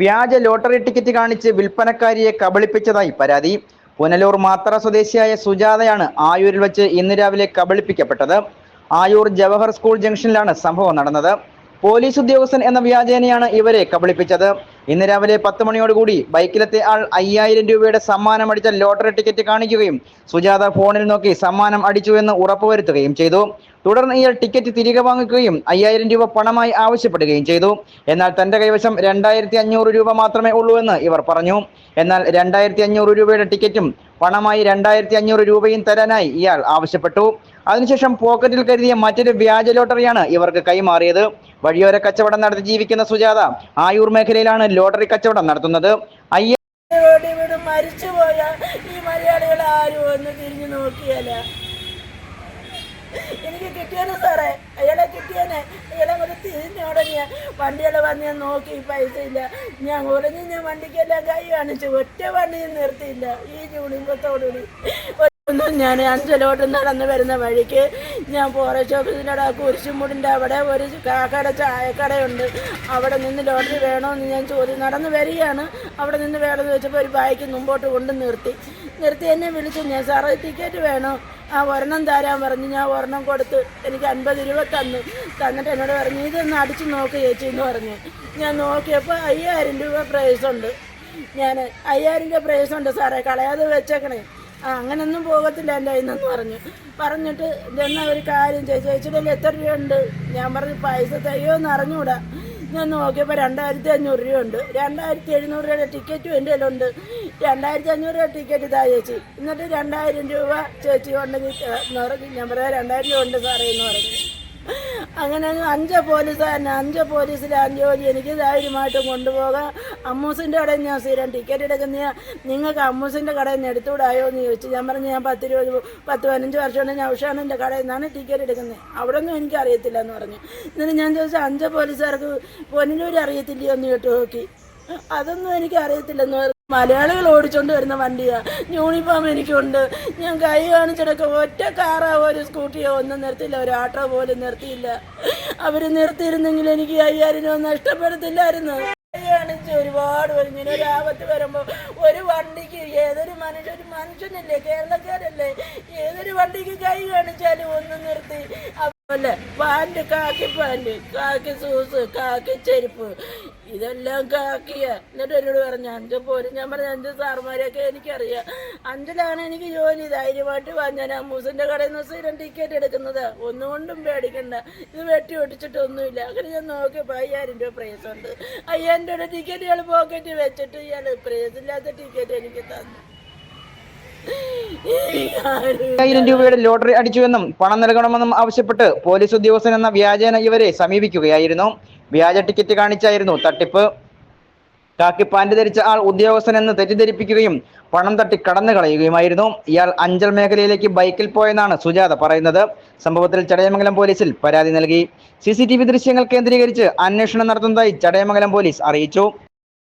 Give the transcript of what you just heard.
വ്യാജ lottery ticket കാണിച്ച് വിൽപ്പനക്കാരിയെ കബളിപ്പിച്ചതായി പരാതി. പുനലൂർ മാത്ര സ്വദേശിയായ സുജാതയാണ് ആയൂരിൽ വെച്ച് ഇന്ന് രാവിലെ കബളിപ്പിക്കപ്പെട്ടത്. ആയൂർ ജവഹർ സ്കൂൾ ജംഗ്ഷനിലാണ് സംഭവം നടന്നത്. പോലീസ് ഉദ്യോഗസ്ഥൻ എന്ന വ്യാജേനയാണ് ഇവരെ കബളിപ്പിച്ചത്. ഇന്ന് രാവിലെ പത്ത് മണിയോടുകൂടി ബൈക്കിലെത്തിയ ആൾ അയ്യായിരം രൂപയുടെ സമ്മാനം അടിച്ച ലോട്ടറി ടിക്കറ്റ് കാണിക്കുകയും സുജാത ഫോണിൽ നോക്കി സമ്മാനം അടിച്ചു എന്ന് ഉറപ്പുവരുത്തുകയും ചെയ്തു. തുടർന്ന് ഇയാൾ ടിക്കറ്റ് തിരികെ വാങ്ങിക്കുകയും അയ്യായിരം രൂപ പണമായി ആവശ്യപ്പെടുകയും ചെയ്തു. എന്നാൽ തന്റെ കൈവശം രണ്ടായിരത്തി അഞ്ഞൂറ് രൂപ മാത്രമേ ഉള്ളൂ എന്ന് ഇവർ പറഞ്ഞു. എന്നാൽ രണ്ടായിരത്തി അഞ്ഞൂറ് രൂപയുടെ ടിക്കറ്റും പണമായി രണ്ടായിരത്തി അഞ്ഞൂറ് രൂപയും തരാനായി ഇയാൾ ആവശ്യപ്പെട്ടു. അതിനുശേഷം പോക്കറ്റിൽ കരുതിയ മറ്റൊരു വ്യാജ ലോട്ടറിയാണ് ഇവർക്ക് കൈമാറിയത്. വഴിയോര കച്ചവടം നടത്തി ജീവിക്കുന്ന സുജാത ആയൂർ മേഖലയിലാണ് ലോട്ടറി കച്ചവടം നടത്തുന്നത്. ഈ ആരും ഒന്ന് തിരിഞ്ഞു എനിക്ക് കിട്ടിയാണ് സാറേ. അയാളെ കിട്ടിയാനെ. അയാളെ കൂടെ തിരിഞ്ഞോടങ്ങിയ വണ്ടികൾ വന്ന് ഞാൻ നോക്കി പൈസ ഇല്ല. ഞാൻ ഉറഞ്ഞ് ഞാൻ വണ്ടിക്കെല്ലാം കൈ കാണിച്ചു. ഒറ്റ വണ്ടിയും നിർത്തിയില്ല. ഈ ജൂണിമ്പത്തോടുകൂടി ഞാൻ അഞ്ചലോട്ട് നടന്ന് വരുന്ന വഴിക്ക് ഞാൻ ഫോറസ്റ്റ് ഓഫീസിന്റെ അവിടെ കുരിശുമുടിന്റെ അവിടെ ഒരു കാക്കട ചായക്കടയുണ്ട്. അവിടെ നിന്ന് ലോട്ടറി വേണമെന്ന് ഞാൻ ചോദ്യം നടന്ന് വരികയാണ്. അവിടെ നിന്ന് വേണമെന്ന് വെച്ചപ്പോൾ ഒരു ബൈക്ക് മുമ്പോട്ട് കൊണ്ട് നിർത്തി. നിർത്തി എന്നെ വിളിച്ചു. ഞാൻ സാറേ ടിക്കറ്റ് വേണോ? ആ ഒരെണ്ണം തരാൻ പറഞ്ഞു. ഞാൻ ഒരെണ്ണം കൊടുത്ത് എനിക്ക് അൻപത് രൂപ തന്നു. തന്നിട്ട് എന്നോട് പറഞ്ഞു ഇതൊന്ന് അടിച്ചു നോക്ക് ചേച്ചി എന്ന് പറഞ്ഞു. ഞാൻ നോക്കിയപ്പോൾ അയ്യായിരം രൂപ പ്രൈസ് ഉണ്ട്. ഞാൻ അയ്യായിരം രൂപ പ്രൈസ് ഉണ്ട് സാറേ. കളയാതെ വെച്ചേക്കണേ. ആ അങ്ങനൊന്നും പോകത്തില്ല എന്റെ കയ്യിൽ പറഞ്ഞു. പറഞ്ഞിട്ട് ഇതെന്നാ ഒരു കാര്യം ചെയ്തു ചേച്ചിയുടെ എത്ര രൂപയുണ്ട്? ഞാൻ പറഞ്ഞു പൈസ തയ്യോന്ന് അറിഞ്ഞൂടാ. ഞാൻ നോക്കിയപ്പോൾ രണ്ടായിരത്തി അഞ്ഞൂറ് രൂപയുണ്ട്. രണ്ടായിരത്തി എഴുന്നൂറ് രൂപയുടെ ടിക്കറ്റും എന്റെ കയ്യിലുണ്ട്. രണ്ടായിരത്തി അഞ്ഞൂറ് രൂപ ടിക്കറ്റ് ഇതാ ചേച്ചി. എന്നിട്ട് രണ്ടായിരം രൂപ ചേച്ചി ഉണ്ടെങ്കിൽ എന്ന് പറഞ്ഞു. ഞാൻ പറയാം രണ്ടായിരം രൂപ ഉണ്ട് സാറേ എന്ന് പറഞ്ഞു. അങ്ങനെ അഞ്ച് പോലീസ് അഞ്ച് പോലീസിലെ ജോലി എനിക്ക് ധൈര്യമായിട്ട് കൊണ്ടുപോകാം. അമ്മൂസിന്റെ കടയിൽ ഞാൻ സ്ഥിരം ടിക്കറ്റ് എടുക്കുന്ന നിങ്ങൾക്ക് അമ്മൂസിന്റെ കടയിൽ നിന്ന് എടുത്തുകൂടായോ എന്ന് ചോദിച്ചു. ഞാൻ പറഞ്ഞു ഞാൻ പത്ത് ഇരുപത് പത്ത് പതിനഞ്ച് വർഷമാണ് ഞാൻ ഉഷാണിന്റെ കടയിൽ നിന്നാണ് ടിക്കറ്റ് എടുക്കുന്നത്. അവിടെ ഒന്നും എനിക്ക് അറിയത്തില്ല എന്ന് പറഞ്ഞു. എന്നിട്ട് ഞാൻ ചോദിച്ചു അഞ്ച് പോലീസുകാർക്ക് പൊന്നിലൂർ അറിയത്തില്ലയോ എന്ന് കേട്ട് നോക്കി. അതൊന്നും എനിക്ക് അറിയത്തില്ലെന്ന് പറഞ്ഞു. മലയാളികൾ ഓടിച്ചോണ്ട് വരുന്ന വണ്ടിയാ. യൂണിഫോം എനിക്കുണ്ട്. ഞാൻ കൈ കാണിച്ചെടുക്ക ഒറ്റ കാറാ ഒരു സ്കൂട്ടിയോ ഒന്നും നിർത്തിയില്ല. ഒരു ആട്ടോ പോലും നിർത്തിയില്ല. അവർ നിർത്തിയിരുന്നെങ്കിൽ എനിക്ക് അയ്യായിരം രൂപ നഷ്ടപ്പെടുത്തില്ലായിരുന്നു. ഒരുപാട് ഇങ്ങനെ ഒരു ആപത്ത് വരുമ്പോ ഒരു വണ്ടിക്ക് ഏതൊരു മനുഷ്യ ഒരു മനുഷ്യനല്ലേ? കേരളക്കാരല്ലേ? ഏതൊരു വണ്ടിക്ക് കൈ കാണിച്ചാലും ഒന്ന് നിർത്തി. അതുപോലെ പാന്റ് കാക്കി പാന്റ് കാക്കി സൂസ് കാക്കി ചെരുപ്പ്. ഇതെല്ലാം കാക്കിയ. എന്നിട്ട് എന്നോട് പറഞ്ഞു അഞ്ച് പോലും ഞാൻ പറഞ്ഞു അഞ്ച് സാറുമാരെയൊക്കെ എനിക്കറിയാം. അഞ്ചിലാണ് എനിക്ക് ജോലി. ധൈര്യമായിട്ട് വാ. ഞാൻ അമ്മൂസിന്റെ കടയിൽ നിന്ന് സ്ഥിരം ടിക്കറ്റ് എടുക്കുന്നത്. ഒന്നുകൊണ്ടും പേടിക്കണ്ട. ഇത് വെട്ടി ഒട്ടിച്ചിട്ടൊന്നുമില്ല അങ്ങനെ ഞാൻ നോക്കിയപ്പോൾ അയ്യായിരം രൂപ പ്രൈസ് ഉണ്ട്. അയ്യായിരം രൂപയുടെ ടിക്കറ്റ് ഇയാൾ പോക്കറ്റ് വെച്ചിട്ട് ഇയാൾ പ്രൈസ് ഇല്ലാത്ത ടിക്കറ്റ് എനിക്ക് തന്നു. അയ്യായിരം രൂപയുടെ ലോട്ടറി അടിച്ചുവെന്നും പണം നൽകണമെന്നും ആവശ്യപ്പെട്ട് പോലീസ് ഉദ്യോഗസ്ഥൻ എന്ന വ്യാജേന ഇവരെ സമീപിക്കുകയായിരുന്നു. വ്യാജ ടിക്കറ്റ് കാണിച്ചായിരുന്നു. തട്ടിപ്പ്. കാക്കിപ്പാന്റ് ധരിച്ച ആൾ ഉദ്യോഗസ്ഥൻ എന്ന് തെറ്റിദ്ധരിപ്പിക്കുകയും പണം തട്ടി കടന്നു കളയുകയുമായിരുന്നു. ഇയാൾ അഞ്ചൽ മേഖലയിലേക്ക് ബൈക്കിൽ പോയെന്നാണ് സുജാത പറയുന്നത്. സംഭവത്തിൽ ചടയമംഗലം പോലീസിൽ പരാതി നൽകി. സി ദൃശ്യങ്ങൾ കേന്ദ്രീകരിച്ച് അന്വേഷണം നടത്തുന്നതായി ചടയമംഗലം പോലീസ് അറിയിച്ചു.